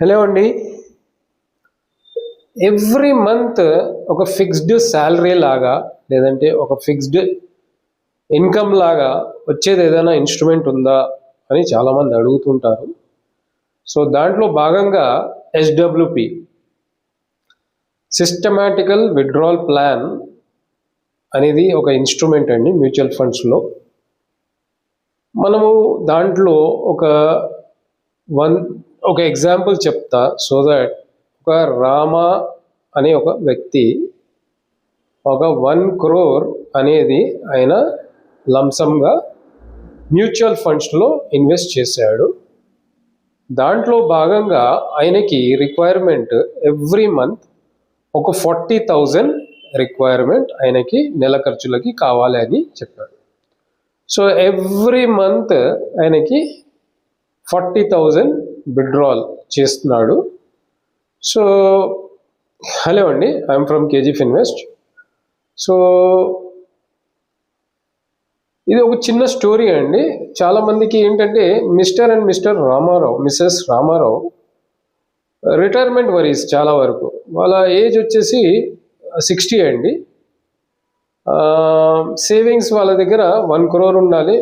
Hello అండి. Every month ఒక fixed salary లాగా లేదంటే ఒక ఫిక్స్డ్ ఇన్కమ్ లాగా వచ్చేది ఏదైనా ఇన్స్ట్రుమెంట్ ఉందా అని చాలామంది అడుగుతుంటారు. సో దాంట్లో భాగంగా ఎస్డబ్ల్యూపి సిస్టమాటికల్ విడ్రాల్ ప్లాన్ అనేది ఒక ఇన్స్ట్రుమెంట్ అండి మ్యూచువల్ ఫండ్స్లో. మనము దాంట్లో ఒక వన్ ఒక ఎగ్జాంపుల్ చెప్తా సో దట్ ఒక రామ అనే ఒక వ్యక్తి ఒక వన్ క్రోర్ అనేది ఆయన లంసంగా మ్యూచువల్ ఫండ్స్లో ఇన్వెస్ట్ చేశాడు. దాంట్లో భాగంగా ఆయనకి రిక్వైర్మెంట్ ఎవ్రీ మంత్ ఒక ఫార్టీ థౌజండ్ రిక్వైర్మెంట్ ఆయనకి నెల ఖర్చులకి కావాలి అని చెప్పాడు. సో ఎవ్రీ మంత్ ఆయనకి ఫార్టీ థౌజండ్ విడ్రాల్ చేస్తున్నాడు. సో హలో అండి I'm from KGF invest so ఇది ఒక చిన్న స్టోరీ అండి. చాలామందికి ఏంటంటే mister and mister Ramarao Mrs Ramarao retirement worries చాలా వరకు. వాళ్ళ ఏజ్ వచ్చేసి సిక్స్టీ అండి. సేవింగ్స్ వాళ్ళ దగ్గర వన్ క్రోర్ ఉండాలి.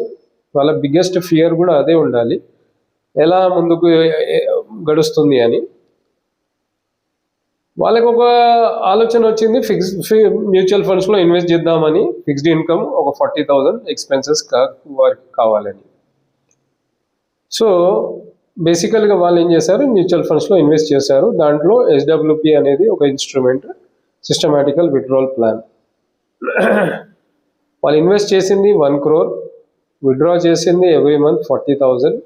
వాళ్ళ బిగ్గెస్ట్ ఫియర్ కూడా అదే ఉండాలి. ఎలా ముందుకు గడుస్తుంది అని. వాళ్ళకి ఒక ఆలోచన వచ్చింది ఫిక్స్ మ్యూచువల్ ఫండ్స్లో ఇన్వెస్ట్ చేద్దామని ఫిక్స్డ్ ఇన్కమ్ ఒక ఫార్టీ థౌజండ్ ఎక్స్పెన్సెస్ వారికి కావాలని. సో బేసికల్గా వాళ్ళు ఏం చేశారు మ్యూచువల్ ఫండ్స్లో ఇన్వెస్ట్ చేశారు. దాంట్లో ఎస్డబ్ల్యూపి అనేది ఒక ఇన్స్ట్రుమెంట్ సిస్టమాటికల్ విడ్రాల్ ప్లాన్. వాళ్ళు ఇన్వెస్ట్ చేసింది వన్ క్రోర్ విడ్రా చేసింది every month forty thousand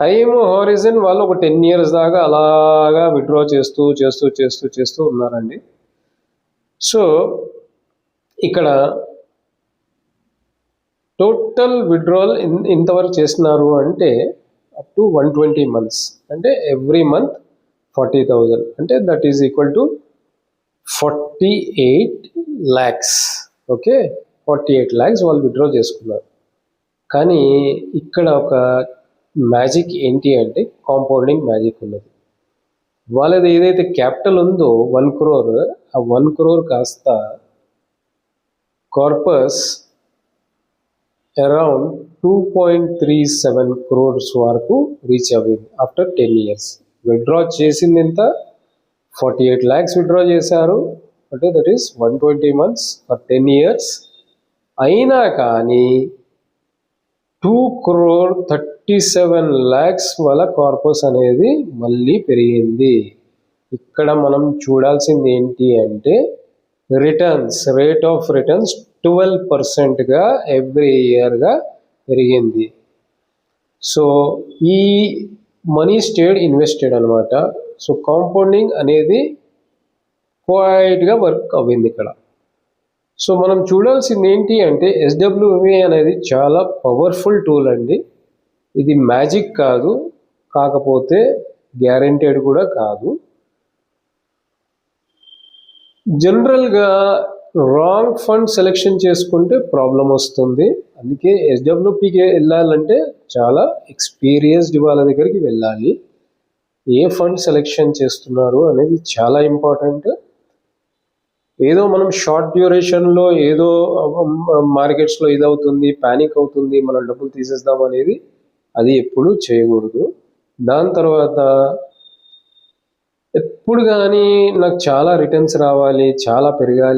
time horizon వాళ్ళు ఒక టెన్ ఇయర్స్ దాకా అలాగా విత్డ్రా చేస్తూ చేస్తూ చేస్తూ చేస్తూ ఉన్నారండి. సో ఇక్కడ టోటల్ విడ్రాల్ ఇంతవరకు చేస్తున్నారు అంటే up to one twenty months. అంటే ఎవ్రీ మంత్ ఫార్టీ థౌజండ్. అంటే that is equal to forty eight lakhs. Okay? Forty eight lakhs వాళ్ళు విత్డ్రా చేసుకున్నారు. కానీ ఇక్కడ ఒక మ్యాజిక్ ఏంటి అంటే కాంపౌండింగ్ మ్యాజిక్ ఉన్నది. వాళ్ళది ఏదైతే క్యాపిటల్ ఉందో వన్ క్రోర్ ఆ వన్ క్రోర్ కాస్త corpus around two point three seven crores వరకు రీచ్ అవ్వింది ఆఫ్టర్ టెన్ ఇయర్స్. విత్డ్రా చేసింది ఎంత? ఫార్టీ ఎయిట్ ల్యాక్స్ విత్డ్రా చేశారు. అంటే that is one twenty months for ten years. అయినా కానీ two crore thirty seven lakhs వల్ల కార్పస్ అనేది మళ్ళీ పెరిగింది. ఇక్కడ మనం చూడాల్సింది ఏంటి అంటే returns rate of returns twelve పర్సెంట్గా ఎవ్రీ ఇయర్గా పెరిగింది. సో ఈ మనీ స్టేడ్ ఇన్వెస్టెడ్ అనమాట సో కాంపౌండింగ్ అనేది క్వైట్గా వర్క్ అవ్వింది ఇక్కడ. సో మనం చూడాల్సింది ఏంటి అంటే ఎస్డబ్ల్యూఏ అనేది చాలా పవర్ఫుల్ టూల్ అండి. ఇది మ్యాజిక్ కాదు కాకపోతే గ్యారంటెడ్ కూడా కాదు. జనరల్గా రాంగ్ ఫండ్ సెలెక్షన్ చేసుకుంటే ప్రాబ్లం వస్తుంది. అందుకే ఎస్డబ్ల్యూపీకి వెళ్ళాలంటే చాలా ఎక్స్పీరియన్స్డ్ వాళ్ళ దగ్గరికి వెళ్ళాలి. ఏ ఫండ్ సెలెక్షన్ చేస్తున్నారు అనేది చాలా ఇంపార్టెంట్ ఏదో మనం షార్ట్ డ్యూరేషన్లో ఏదో మార్కెట్స్లో ఇదవుతుంది ప్యానిక్ అవుతుంది మనం డబ్బులు తీసేద్దాం అనేది అది ఎప్పుడు చేయకూడదు. దాని తర్వాత ఎప్పుడు కానీ నాకు చాలా రిటర్న్స్ రావాలి చాలా పెరగాలి.